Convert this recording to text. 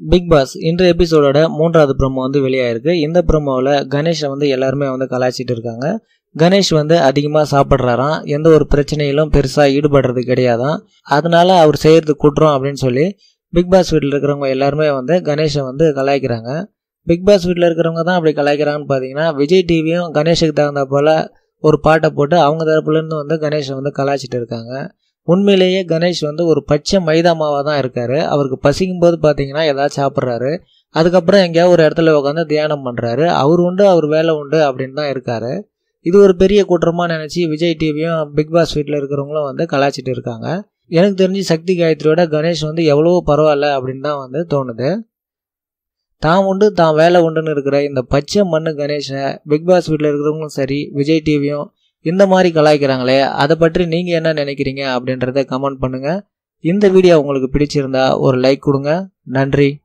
Big pass இன்றைய எபிசோடோட மூன்றாவது ப்ரொமோ வந்து வெளியாயிருக்கு. இந்த ப்ரொமோவில் கணேஷை வந்து எல்லாருமே வந்து கலாய்ச்சிட்டு இருக்காங்க. கணேஷ் வந்து அதிகமாக சாப்பிட்றாராம். எந்த ஒரு பிரச்சனையிலும் பெருசாக ஈடுபடுறது கிடையாதான் அதனால அவர் செய்கிறது குற்றம் அப்படின்னு சொல்லி பிக் பாஸ் வீட்டில் இருக்கிறவங்க எல்லாருமே வந்து கணேஷை வந்து கலாய்க்கிறாங்க. பிக் பாஸ் வீட்டில் இருக்கிறவங்க தான் அப்படி கலாய்க்கிறாங்கன்னு பார்த்தீங்கன்னா விஜய் டிவியும் கணேஷுக்கு தகுந்த போல் ஒரு பாட்டை போட்டு அவங்க தரப்புலேருந்து வந்து கணேஷை வந்து கலாய்ச்சிட்டு இருக்காங்க. உண்மையிலேயே கணேஷ் வந்து ஒரு பச்சை மைதா மாவாக தான் இருக்காரு. அவருக்கு பசிக்கும் போது பார்த்தீங்கன்னா ஏதாவது சாப்பிட்றாரு. அதுக்கப்புறம் எங்கேயாவது ஒரு இடத்துல உட்காந்து தியானம் பண்ணுறாரு அவர் உண்டு அவர் வேலை உண்டு அப்படின்னு தான் இருக்காரு. இது ஒரு பெரிய குற்றமாக நினச்சி விஜய் டிவியும் பிக் பாஸ் வீட்டில் இருக்கிறவங்களும் வந்து கலாச்சிட்டு இருக்காங்க. எனக்கு தெரிஞ்சு சக்தி காயத்ரியோட கணேஷ் வந்து எவ்வளவோ பரவாயில்ல அப்படின்னு தான் வந்து தோணுது. தான் உண்டு தான் வேலை உண்டுன்னு இருக்கிற இந்த பச்சை மண்ணு கணேஷை பிக் பாஸ் வீட்டில் இருக்கிறவங்களும் சரி விஜய் டிவியும் இந்த மாதிரி கலாய்க்கிறாங்களே அதை பற்றி நீங்கள் என்ன நினைக்கிறீங்க அப்படின்றத கமெண்ட் பண்ணுங்கள் இந்த வீடியோ உங்களுக்கு பிடிச்சிருந்தா ஒரு லைக் கொடுங்க. நன்றி.